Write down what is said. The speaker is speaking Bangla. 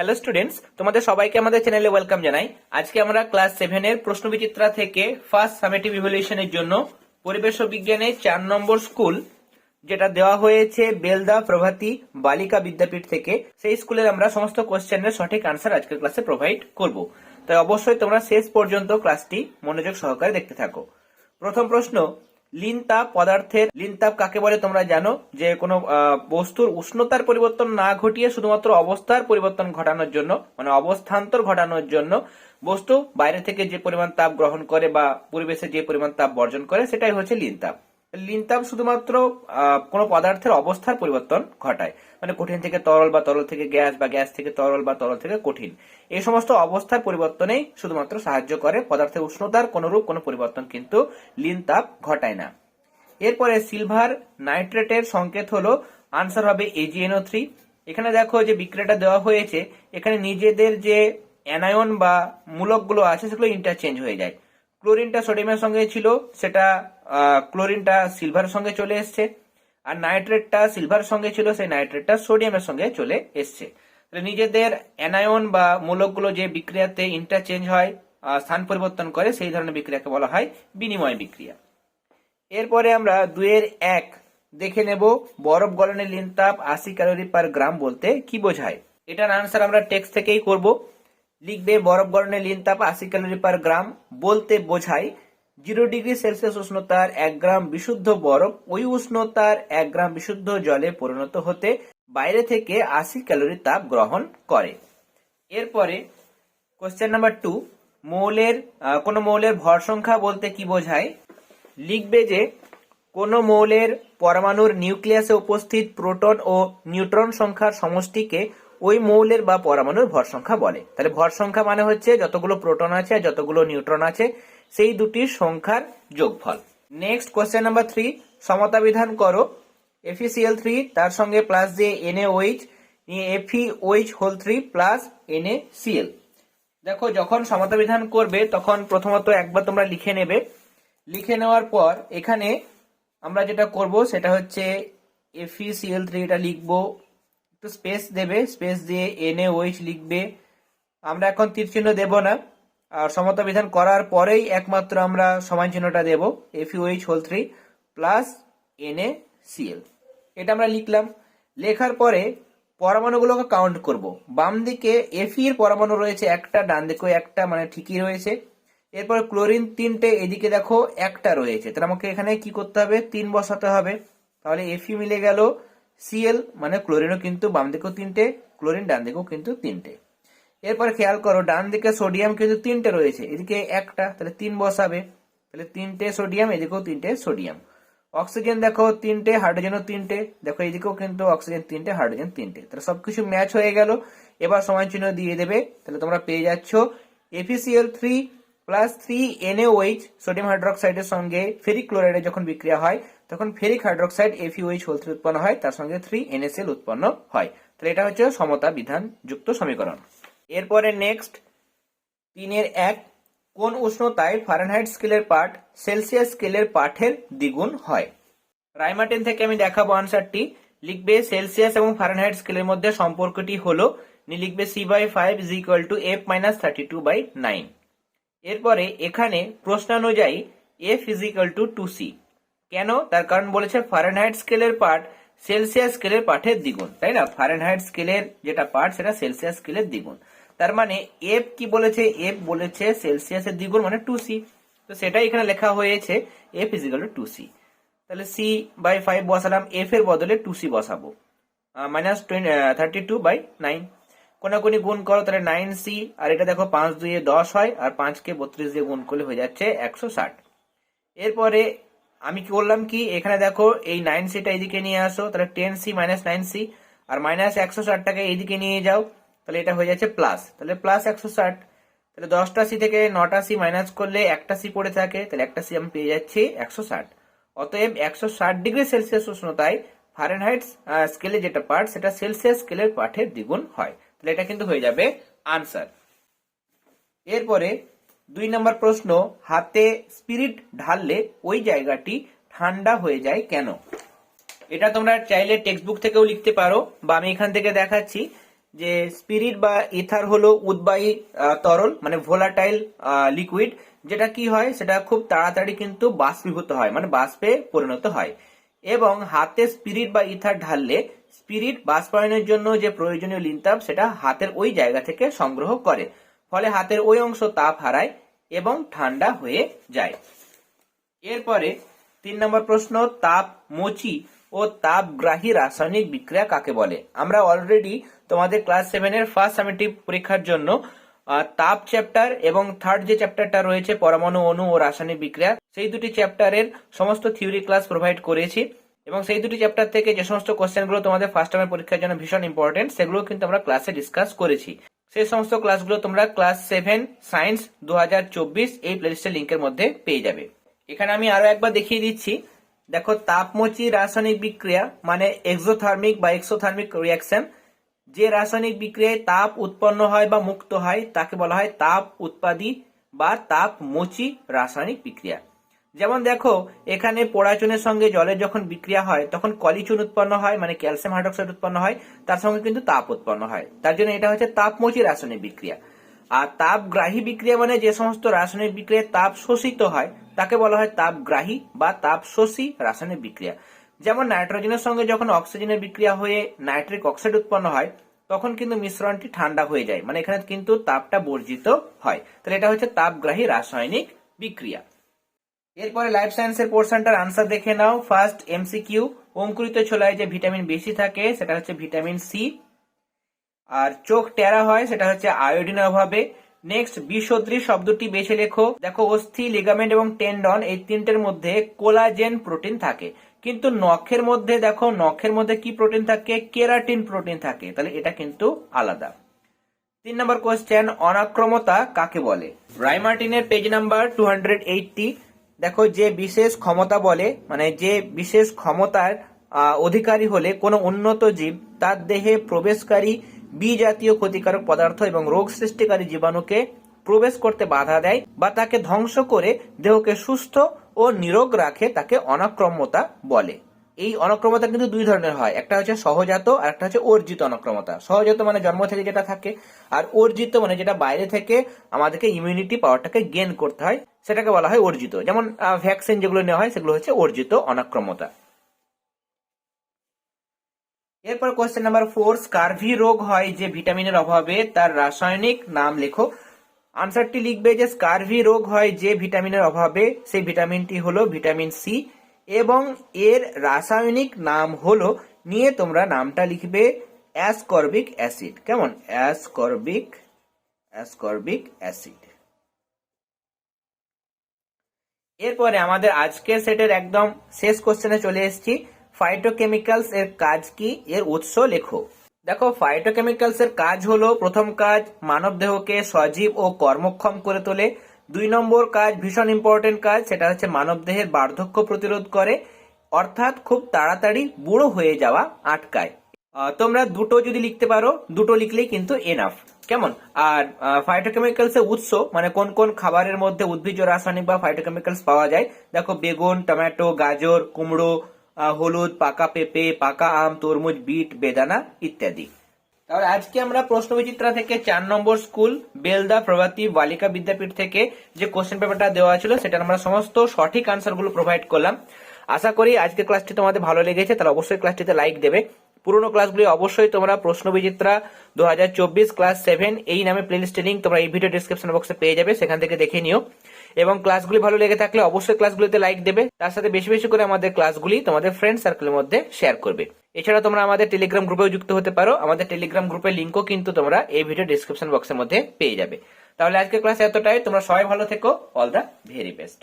হ্যালো স্টুডেন্টস, তোমাদের সবাইকে আমাদের চ্যানেলে ওয়েলকাম জানাই। আজকে আমরা ক্লাস সেভেনের প্রশ্নবিচিত্রা থেকে ফার্স্ট সামেটিভ ইভ্যালুয়েশনের জন্য পরিবেশ বিজ্ঞানে চার নম্বর স্কুল যেটা দেওয়া হয়েছে বেলদা প্রভাতী বালিকা বিদ্যাপীঠ থেকে, সেই স্কুলের আমরা সমস্ত কোশ্চেনের সঠিক আনসার আজকের ক্লাসে প্রোভাইড করব। তাই অবশ্যই তোমরা শেষ পর্যন্ত ক্লাসটি মনোযোগ সহকারে দেখতে থাকো। প্রথম প্রশ্ন লিনতাপ পদার্থের লিনতাপ কাকে বলে তোমরা জানো? যে কোনো বস্তুর উষ্ণতার পরিবর্তন না ঘটিয়ে শুধুমাত্র অবস্থার পরিবর্তন ঘটানোর জন্য মানে অবস্থান্তর ঘটানোর জন্য বস্তু বাইরে থেকে যে পরিমাণ তাপ গ্রহণ করে বা পরিবেশে যে পরিমাণ তাপ বর্জন করে, সেটাই হচ্ছে লিনতাপ লিনতাপ শুধুমাত্র কোনো পদার্থের অবস্থার পরিবর্তন ঘটায়। মানে কঠিন থেকে তরল বা তরল থেকে গ্যাস বা গ্যাস থেকে তরল বা তরল থেকে কঠিন। এই সমস্ত অবস্থার পরিবর্তনেই শুধুমাত্র সাহায্য করে পদার্থের উষ্ণতার কোনরূপ কোনো পরিবর্তন কিন্তু লিনতাপ ঘটায় না। এরপরে সিলভার নাইট্রেটের সংকেত হলো, আনসার হবে এজিএনও থ্রি এখানে দেখো যে বিক্রিয়াটা দেওয়া হয়েছে, এখানে নিজেদের যে অ্যানায়ন বা মূলকগুলো আছে সেগুলো ইন্টারচেঞ্জ হয়ে যায়। ক্লোরিনটা সোডিয়ামের সঙ্গে ছিল, সেটা ক্লোরিনটা সিলভারের সঙ্গে চলে এসছে। আর নাইট্রেটটা সিলভার সঙ্গে ছিল, সেই নাইট্রেটটা সোডিয়ামের সঙ্গে চলে এসছে। নিজেদের অ্যানায়ন বা মূলকগুলো যে বিক্রিয়াতে ইন্টারচেঞ্জ হয় স্থান পরিবর্তন করে, সেই ধরনের বিক্রিয়াকে বলা হয় বিনিময় বিক্রিয়া। এরপরে আমরা দুয়ের এক দেখে নেব। বরফ গলনের লিন তাপ আশি ক্যালোরি পার গ্রাম বলতে কি বোঝায়? এটার আনসার আমরা টেক্সট থেকেই করব। লিখবে বরফ গলনের লিন তাপ আশি ক্যালোরি পার গ্রাম বলতে বোঝায় জিরো ডিগ্রি সেলসিয়াস উষ্ণতার এক গ্রাম বিশুদ্ধ বরফ ওই উষ্ণতার এক গ্রাম বিশুদ্ধ জলে পরিণত হতে বাইরে থেকে আশি ক্যালোরি তাপ গ্রহণ করে। এরপরে কোশ্চেন নাম্বার টু মৌলের কোন মৌলের ভর সংখ্যা বলতে কি বোঝায়? লিখবে যে কোন মৌলের পরমাণুর নিউক্লিয়াসে উপস্থিত প্রোটন ও নিউট্রন সংখ্যার সমষ্টিকে ওই মৌলের বা পরমাণুর ভর সংখ্যা বলে। তাহলে ভর সংখ্যা মানে হচ্ছে যতগুলো প্রোটন আছে আর যতগুলো নিউট্রন আছে, সেই দুটির সংখ্যার যোগফল। নেক্সট কোশ্চেন নাম্বার থ্রি সমতা বিধান করো এফিসিএল থ্রি তার সঙ্গে প্লাস নিয়ে FE OH whole three plus NA CL দেখো, যখন সমতা বিধান করবে, তখন প্রথমত একবার তোমরা লিখে নেবে। লিখে নেওয়ার পর এখানে আমরা যেটা করব, সেটা হচ্ছে এফিসিএল থ্রি এটা লিখব। একটু স্পেস দেবে স্পেস দিয়ে এনএ ওইচ লিখবে। আমরা এখন তীর চিহ্ন দেব না। আর সমতা বিধান করার পরেই একমাত্র আমরা সমান চিহ্নটা দেবো দেব এফইউএইচ whole three plus N NA CL এটা আমরা লিখলাম। লেখার পরে পরমাণুগুলোকে কাউন্ট করব। বাম দিকে এফি এর পরমাণু রয়েছে একটা, ডান দিকেও একটা মানে ঠিকই রয়েছে। এরপর ক্লোরিন তিনটে, এদিকে দেখো একটা রয়েছে। তাহলে আমাকে এখানে কি করতে হবে? তিন বসাতে হবে। তাহলে এফি মিলে গেল সিএল মানে ক্লোরিনও কিন্তু বাম দিকেও তিনটে ক্লোরিন ডান দিকেও কিন্তু তিনটে। এরপর খেয়াল করো, ডান দিকে সোডিয়াম কিন্তু তিনটে রয়েছে। এদিকে একটা, তাহলে তিন বসাবে। তাহলে তিনটে সোডিয়াম এদিকেও তিনটে সোডিয়াম অক্সিজেন দেখো, তিনটে হাইড্রোজেনও তিনটে। দেখো, এদিকেও কিন্তু অক্সিজেন তিনটে হাইড্রোজেন তিনটে। তাহলে সবকিছু ম্যাচ হয়ে গেল। এবার সমান চিহ্ন দিয়ে দেবে। তাহলে তোমরা পেয়ে যাচ্ছ FECL three plus three NAOH sodium হাইড্রোক্সাইডের সঙ্গে ফেরিক ক্লোরাইডের যখন বিক্রিয়া হয় তখন ferric hydroxide FEOH whole three উৎপন্ন হয়, তার সঙ্গে থ্রি এনএসএল উৎপন্ন হয়। তাহলে এটা হচ্ছে সমতা বিধান যুক্ত সমীকরণ। এরপরে নেক্সট তিনের এক, কোন উষ্ণতায় ফারেনহাইট স্কেলের পাঠ সেলসিয়াস স্কেলের পাঠের দ্বিগুণ হয়? রাইমার্টিন থেকে আমি দেখাবো আনসারটি লিখবে সেলসিয়াস এবং ফারেনহাইট স্কেলের মধ্যে সম্পর্কটি হলো লিখবে C by five is equal to F minus thirty two by nine এরপরে এখানে প্রশ্নানুযায়ী F is equal to two C কেন? তার কারণ বলেছে ফারেনহাইট স্কেলের পার্ট সেলসিয়াস স্কেলের পাঠের দ্বিগুণ, তাই না? ফারেনহাইট স্কেলের যেটা পার্ট সেটা সেলসিয়াস স্কেলের দ্বিগুণ। তার মানে এফ কি বলেছে? এফ বলেছে সেলসিয়াসের দ্বিগুণ মানে টু সি তো সেটাই এখানে লেখা হয়েছে F is equal to two C তাহলে সি বাই ফাইভ বসালাম এফ এর বদলে টু সি বসাবো। Minus thirty two by nine কোনাকুনি গুণ করো, তাহলে নাইন সি আর এটা দেখো পাঁচ দুইয়ে দশ হয়, আর পাঁচকে বত্রিশ দিয়ে গুণ করলে হয়ে যাচ্ছে একশো ষাট। এরপরে আমি কি করলাম কি? এখানে দেখো, এই নাইন সিটা এইদিকে নিয়ে আসো, তাহলে ten C minus nine C আর মাইনাস একশো ষাটটাকে এইদিকে নিয়ে যাও, তাহলে এটা হয়ে যাচ্ছে প্লাস তাহলে প্লাস একশো ষাট, তাহলে দশটা সি থেকে নটা সি মাইনাস করলে একটা সি পড়ে থাকে, তাহলে একটা সি আমি পেয়ে যাচ্ছি একশো ষাট। অতএব একশো ষাট ডিগ্রি সেলসিয়াস উষ্ণতায় ফারেনহাইট স্কেলে যেটা পার্ট সেটা সেলসিয়াস স্কেলের পাঠের দ্বিগুণ হয়। তাহলে এটা কিন্তু হয়ে যাবে আনসার এরপরে দুই নম্বর প্রশ্ন, হাতে স্পিরিট ঢাললে ওই জায়গাটি ঠান্ডা হয়ে যায় কেন? এটা তোমরা চাইলে টেক্সট বুক থেকেও লিখতে পারো, বা আমি এখান থেকে দেখাচ্ছি যে স্পিরিট বা ইথার হলো উদ্বায়ী তরল মানে ভোলাটাইল লিকুইড যেটা কি হয়? সেটা খুব তাড়াতাড়ি কিন্তু বাষ্পীভূত হয় মানে বাষ্পে পরিণত হয়। এবং হাতে স্পিরিট বা ইথার ঢাললে স্পিরিট বাষ্পায়নের জন্য যে প্রয়োজনীয় লিনতাপ, সেটা হাতের ওই জায়গা থেকে সংগ্রহ করে। ফলে হাতের ওই অংশ তাপ হারায় এবং ঠান্ডা হয়ে যায়। এরপরে তিন নম্বর প্রশ্ন, তাপ মোচি ও তাপগ্রাহী রাসায়নিক বিক্রিয়া কাকে বলে? আমরা অলরেডি তোমাদের ক্লাস সেভেনের ফার্স্ট সামেটিভ পরীক্ষার জন্য তাপ চ্যাপ্টার এবং থার্ড যে চ্যাপ্টারটা রয়েছে, পরমাণু অণু ও রাসায়নিক বিক্রিয়া, সেই দুটি চ্যাপ্টারের সমস্ত থিওরি ক্লাস প্রোভাইড করেছি। এবং সেই দুটি চ্যাপ্টার থেকে যে সমস্ত কোশ্চেনগুলো তোমাদের ফার্স্ট টাইমের পরীক্ষার জন্য ভীষণ ইম্পর্টেন্ট সেগুলো কিন্তু আমরা ক্লাসে ডিসকাস করেছি। সেই সমস্ত ক্লাসগুলো তোমরা ক্লাস সেভেন সায়েন্স দু হাজার চব্বিশ এই প্লেলিস্টের লিঙ্কের মধ্যে পেয়ে যাবে। এখানে আমি আরও একবার দেখিয়ে দিচ্ছি। দেখো, তাপমোচী রাসায়নিক বিক্রিয়া মানে এক্সোথার্মিক বা এক্সোথার্মিক রিয়াকশন যে রাসায়নিক বিক্রিয়ায় তাপ উৎপন্ন হয় বা মুক্ত হয়, তাকে বলা হয় তাপ উৎপাদী বা তাপমোচী রাসায়নিক বিক্রিয়া। যেমন দেখো, এখানে পোড়াচুনের সঙ্গে জলের যখন বিক্রিয়া হয়, তখন কলিচুন উৎপন্ন হয় মানে ক্যালসিয়াম হাইড্রোক্সাইড উৎপন্ন হয়, তার সঙ্গে কিন্তু তাপ উৎপন্ন হয়। তার জন্য এটা হচ্ছে তাপমোচী রাসায়নিক বিক্রিয়া। আর তাপগ্রাহী বিক্রিয়া মানে যে সমস্ত রাসায়নিক বিক্রিয়ায় তাপ শোষিত হয়, তাকে বলা হয় তাপগ্রাহী বা তাপ শোষী রাসায়নিক বিক্রিয়া। যেমন নাইট্রোজেনের সঙ্গে যখন অক্সিজেনের বিক্রিয়া হয়ে নাইট্রিক অক্সাইড উৎপন্ন হয়, তখন কিন্তু মিশ্রণটি ঠান্ডা হয়ে যায় মানে এখানে কিন্তু তাপটা বর্জিত হয়। তাহলে এটা হচ্ছে তাপগ্রাহী রাসায়নিক বিক্রিয়া। এরপরে লাইফ সায়েন্সের পোর্শনটার আনসার দেখে নাও। ফার্স্ট এমসিকিউ অঙ্কুরিত ছোলায় যে ভিটামিন বেশি থাকে, সেটা হচ্ছে ভিটামিন সি আর চোখ টেরা হয়, সেটা হচ্ছে আয়োডিনের অভাবে। নেক্সট বিসদৃশ শব্দটি বেছে লেখো। দেখো, অস্থি লিগামেন্ট এবং টেন্ডন এই তিনটের মধ্যে কোলাজেন প্রোটিন থাকে। কিন্তু নখের মধ্যে, দেখো, নখের মধ্যে কি প্রোটিন থাকে? কেরাটিন প্রোটিন থাকে। তাহলে এটা কিন্তু আলাদা। তিন নম্বর কোয়েশ্চেন অনাক্রমতা কাকে বলে? রাইমার্টিনের পেজ নাম্বার টু দেখো, যে বিশেষ ক্ষমতা বলে মানে যে বিশেষ ক্ষমতার অধিকারী হলে কোনো উন্নত জীব তার দেহে প্রবেশকারী বি জাতীয় ক্ষতিকারক পদার্থ এবং রোগ সৃষ্টিকারী জীবাণুকে প্রবেশ করতে বাধা দেয় বা তাকে ধ্বংস করে দেহকে সুস্থ ও নিরোগ রাখে তাকে অনাক্রম্যতা বলে। এই অনক্রমতা কিন্তু দুই ধরনের হয়। একটা হচ্ছে সহজাত আর একটা হচ্ছে অর্জিত অনক্রমতা। সহজাত মানে জন্ম থেকে যেটা থাকে আর অর্জিত মানে যেটা বাইরে থেকে আমাদেরকে ইমিউনিটি পাওয়ারটাকে গেন করতে হয়, সেটাকে বলা হয় অর্জিত। যেমন ভ্যাকসিন যেগুলো নেওয়া হয়, সেগুলো হচ্ছে অর্জিত অনাক্রমতা। এরপর কোয়েশ্চেন নাম্বার ফোর স্কারভি রোগ হয় যে ভিটামিনের অভাবে, তার রাসায়নিক নাম লেখো। আনসারটি লিখবে যে স্কারভি রোগ হয় যে ভিটামিনের অভাবে, সেই ভিটামিনটি হলো ভিটামিন সি এবং এর রাসায়নিক নাম হলো, নিয়ে তোমরা নামটা লিখবে অ্যাসকর্বিক অ্যাসিড। কেমন? Ascorbic ascorbic acid. এরপরে আমাদের আজকের সেটের একদম শেষ কোশ্চেনে চলে এসেছি ফাইটোকেমিক্যালস এর কাজ কি? এর উৎস লেখো। দেখো ফাইটোকেমিক্যালস এর কাজ হলো, প্রথম কাজ মানব দেহকে সজীব ও কর্মক্ষম করে তোলে। দুই নম্বর কাজ, ভীষণ ইম্পর্টেন্ট কাজ, সেটা হচ্ছে মানব দেহের বার্ধক্য প্রতিরোধ করে, অর্থাৎ খুব তাড়াতাড়ি বুড়ো হয়ে যাওয়া আটকায়। তোমরা দুটো যদি লিখতে পারো, দুটো লিখলেই কিন্তু এনাফ কেমন? আর ফাইটোকেমিক্যালস এর উৎস মানে কোন কোন খাবারের মধ্যে উদ্ভিজ রাসায়নিক বা ফাইটোকেমিক্যালস পাওয়া যায়, দেখো বেগুন, টমেটো, গাজর, কুমড়ো হলুদ, পাকা পেঁপে, পাকা আম, তরমুজ, বিট, বেদানা ইত্যাদি। তাহলে আজকে আমরা প্রশ্ন বিচিত্রা থেকে চার নম্বর স্কুল, বেলদা প্রভাতী বালিকা বিদ্যাপীঠ থেকে যে কোশ্চেন পেপারটা দেওয়া ছিল সেটা আমরা সমস্ত সঠিক আনসারগুলো প্রোভাইড করলাম। আশা করি আজকের ক্লাসটি তোমাদের ভালো লেগেছে, তাহলে অবশ্যই ক্লাসটিতে লাইক দেবে। পুরোনো ক্লাসগুলি অবশ্যই তোমরা প্রশ্ন বিচিত্রা দু ক্লাস সেভেন এই নামে প্লেলিস্টের লিঙ্ক তোমরা এই ভিডিও ডিসক্রিপশন বক্সে পেয়ে যাবে, সেখান থেকে দেখে নিও। এবং ক্লাসগুলি ভালো লেগে থাকলে অবশ্যই ক্লাসগুলিতে লাইক দেবে। তার সাথে বেশি বেশি করে আমাদের ক্লাসগুলি তোমাদের ফ্রেন্ড সার্কেলের মধ্যে শেয়ার করবে। এছাড়া তোমরা আমাদের টেলিগ্রাম গ্রুপেও যুক্ত হতে পারো। আমাদের টেলিগ্রাম গ্রুপের লিঙ্কও কিন্তু তোমরা এই ভিডিও ডিসক্রিপশন বক্সের মধ্যে পেয়ে যাবে। তাহলে আজকে ক্লাস এতটাই। তোমরা সবাই ভালো থেকো। All the very best